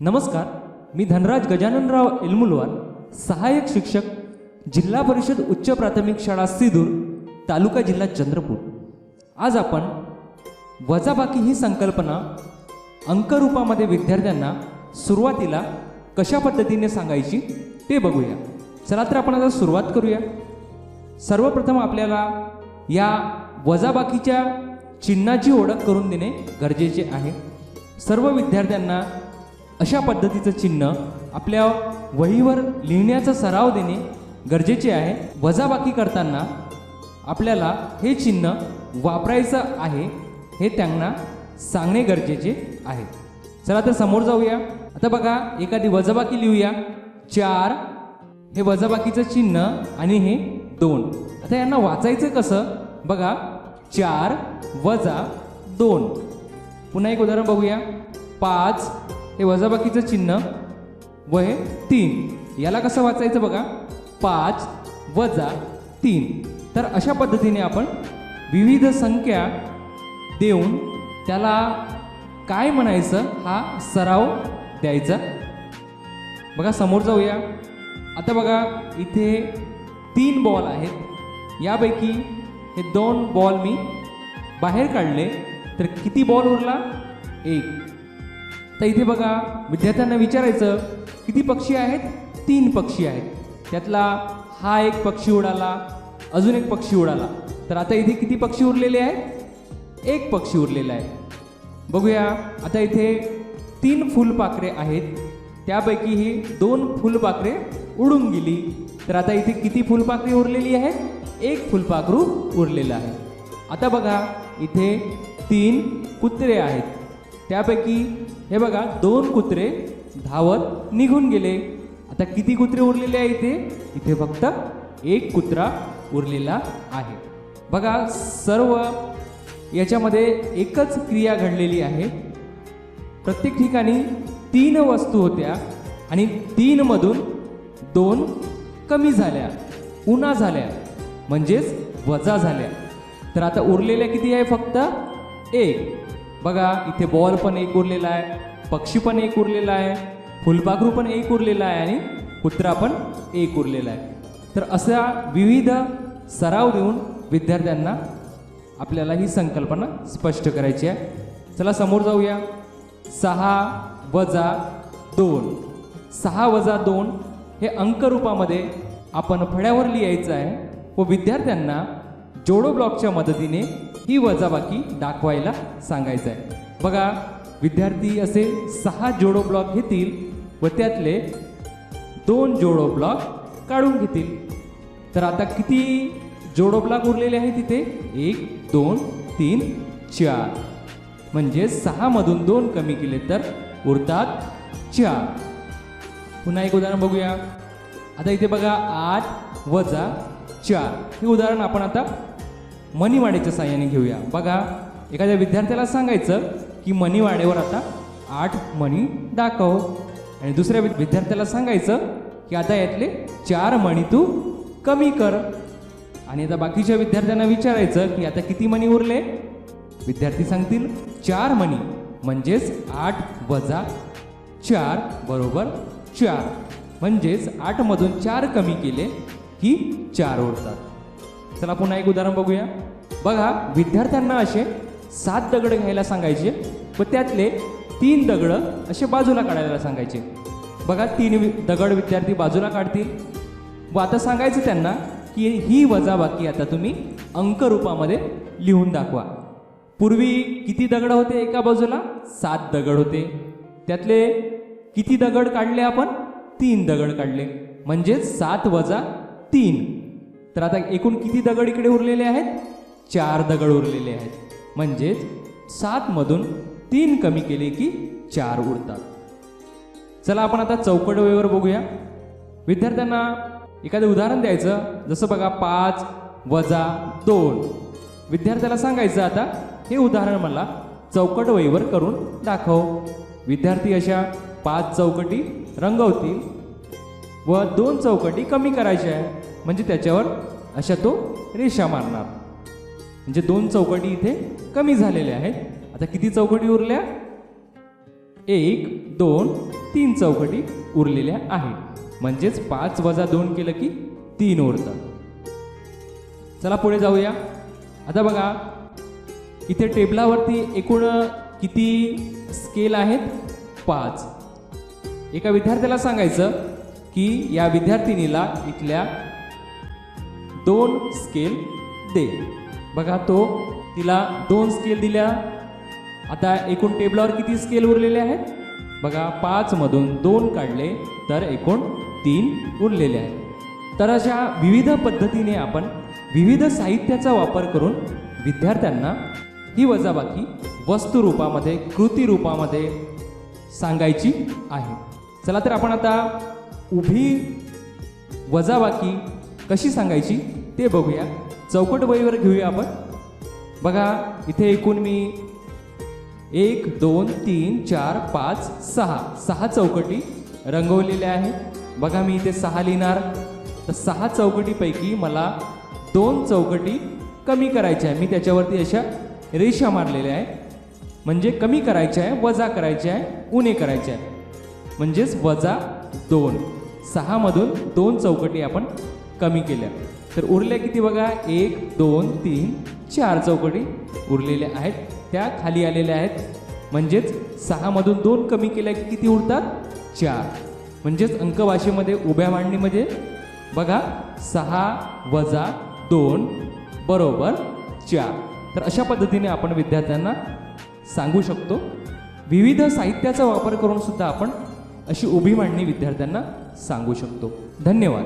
नमस्कार मी धनराज गजाननराव एलमुलवार सहाय्यक शिक्षक जिल्हा परिषद उच्च प्राथमिक शाळा सिदूर तालुका जिल्हा चंद्रपूर. आज आपण वजाबाकी ही संकल्पना अंकरूपामध्ये विद्यार्थ्यांना सुरुवातीला कशा पद्धतीने सांगायची ते बघूया. चला तर आपण आता सुरुवात करूया. सर्वप्रथम आपल्याला या वजाबाकीच्या चिन्हाची ओळख करून देणे गरजेचे आहे. सर्व विद्यार्थ्यांना अशा पद्धतीचं चिन्ह आपल्या वहीवर लिहिण्याचा सराव देणे गरजेचे आहे. वजाबाकी करताना आपल्याला हे चिन्ह वापरायचं आहे हे त्यांना सांगणे गरजेचे आहे. चला तर समोर जाऊया. आता बघा एखादी वजाबाकी लिहूया. चार हे वजाबाकीचं चिन्ह आणि हे दोन. आता यांना वाचायचं कसं? बघा चार वजा दोन. पुन्हा एक उदाहरण बघूया. पाच हे वजाबाकीचं चिन्ह. व हे तीन. याला कसं वाचायचं बघा? पाच वजा तीन. तर अशा पद्धतीने आपण विविध संख्या देऊन त्याला काय म्हणायचं? हा सराव द्यायचा. बघा समोर जाऊया. आता बघा इथे तीन बॉल आहेत. यापैकी हे दोन बॉल मी बाहेर काढले. तर किती बॉल उरला? एक. तर इथे बघा विद्यार्थ्यांना विचारायचं किती पक्षी आहेत? तीन पक्षी आहेत. त्यातला हा एक पक्षी उडाला अजून एक पक्षी उडाला. तर आता इथे किती पक्षी उरलेले आहेत? एक पक्षी उरलेला आहे. बघूया आता इथे तीन फुलपाखरे आहेत. त्यापैकी ही दोन फुलपाखरे उडून गेली. तर आता इथे किती फुलपाखरी उरलेली आहे? एक फुलपाखरू उरलेलं आहे. आता बघा इथे तीन कुत्रे आहेत. त्यापैकी हे बघा दोन कुत्रे धावत निघून गेले. आता किती कुत्रे उरलेले आहे इथे? इथे फक्त एक कुत्रा उरलेला आहे. बघा सर्व याच्यामध्ये एकच क्रिया घडलेली आहे. प्रत्येक ठिकाणी तीन वस्तू होत्या आणि तीनमधून दोन कमी झाल्या उन्हा झाल्या म्हणजेच वजा झाल्या. तर आता उरलेल्या किती आहे फक्त? एक. बघा इथे बॉल पण एक उरलेला आहे पक्षी पण एक उरलेला आहे फुलपाखरू पण एक उरलेला आहे आणि कुत्रा पण एक उरलेला आहे. तर असा विविध सराव देऊन विद्यार्थ्यांना आपल्याला ही संकल्पना स्पष्ट करायची आहे. चला समोर जाऊया. सहा वजा दोन. सहा वजा दोन हे अंकरूपामध्ये आपण फळ्यावर लिहायचं आहे. व विद्यार्थ्यांना जोडो ब्लॉकच्या मदतीने ही वजाबाकी दाखवायला सांगायचं आहे. बघा विद्यार्थी असे सहा जोडो ब्लॉक घेतील व त्यातले दोन जोडो ब्लॉक काढून घेतील. तर आता किती जोडो ब्लॉक उरलेले आहेत तिथे एक दोन तीन चार. म्हणजे सहामधून दोन कमी केले तर उरतात चार. पुन्हा एक उदाहरण बघूया. आता इथे बघा आठ वजा चार. हे उदाहरण आपण आता मनीवाडेच्या साह्याने घेऊया. बघा एखाद्या विद्यार्थ्याला सांगायचं की मनीवाडेवर आता आठ मणी दाखव. आणि दुसऱ्या विद्यार्थ्याला सांगायचं की आता यातले चार मणी तू कमी कर. आणि आता बाकीच्या विद्यार्थ्यांना विचारायचं की आता किती मणी उरले? विद्यार्थी सांगतील चार मणी. म्हणजेच आठ वजा चार बरोबर चार. म्हणजेच आठमधून चार कमी केले की चार उरतात चला पुन्हा एक उदाहरण बघूया. बघा विद्यार्थ्यांना असे सात दगड घ्यायला सांगायचे व त्यातले तीन दगड असे बाजूला काढायला सांगायचे. बघा तीन वि- दगड विद्यार्थी बाजूला काढतील. व आता सांगायचं त्यांना की ही वजाबाकी आता तुम्ही अंकरूपामध्ये लिहून दाखवा. पूर्वी किती दगड होते एका बाजूला? सात दगड होते. त्यातले किती दगड काढले आपण? तीन दगड काढले. म्हणजेच सात वजा तीन. तर आता एकूण किती दगड इकडे उरलेले आहेत? चार दगड उरलेले आहेत. म्हणजेच सातमधून तीन कमी केले की चार उरतात. चला आपण आता चौकट वेळेवर बघूया. विद्यार्थ्यांना एखादं उदाहरण द्यायचं. जसं बघा पाच वजा दोन. विद्यार्थ्याला सांगायचं आता हे उदाहरण मला चौकट वहीवर करून दाखव. विद्यार्थी अशा पाच चौकटी रंगवतील व दोन चौकटी कमी करायच्या आहे. म्हणजे त्याच्यावर अशा तो रेषा मारणार. म्हणजे दोन चौकटी इथे कमी झालेल्या आहेत. आता किती चौकटी उरल्या? एक दोन तीन चौकटी उरलेल्या आहेत. म्हणजेच पाच वजा दोन केलं की तीन उरतात चला पुढे जाऊया. आता बघा इथे टेबलावरती एकूण किती स्केल आहेत? पाच. एका विद्यार्थ्याला सांगायचं की या विद्यार्थिनीला इथल्या दोन स्केल दे. बघा तो तिला दोन स्केल दिल्या. आता एकूण टेबलावर किती स्केल उरलेले आहेत? बघा पाचमधून दोन काढले तर एकूण तीन उरलेले आहेत. तर अशा विविध पद्धतीने आपण विविध साहित्याचा वापर करून विद्यार्थ्यांना ही वजाबाकी वस्तू रूपामध्ये कृती रूपामध्ये सांगायची आहे. चला तर आपण आता उभी वजाबाकी कशी सांगायची ते बघूया. चौकट वहीवर घेऊया आपण. बघा इथे एकूण मी एक दोन तीन चार पाच सहा. सहा चौकटी रंगवलेल्या आहेत बघा मी इथे सहा लिहिणार. तर सहा चौकटीपैकी मला दोन चौकटी कमी करायच्या आहे. मी त्याच्यावरती अशा रेषा मारलेल्या आहेत. म्हणजे कमी करायच्या आहे वजा करायच्या आहे उणे करायच्या आहे. म्हणजेच वजा दोन. सहामधून दोन चौकटी आपण कमी केल्या. तर उरल्या किती बघा? एक दोन तीन चार चौकटी उरलेल्या आहेत. त्या खाली आलेल्या आहेत. म्हणजेच सहामधून दोन कमी केल्या की किती उरतात? चार. म्हणजेच अंकभाषेमध्ये उभ्या मांडणीमध्ये बघा सहा वजा दोन बरोबर चार. तर अशा पद्धतीने आपण विद्यार्थ्यांना सांगू शकतो. विविध साहित्याचा वापर करून सुद्धा आपण अशी उभी मांडणी विद्यार्थ्यांना सांगू शकतो. धन्यवाद.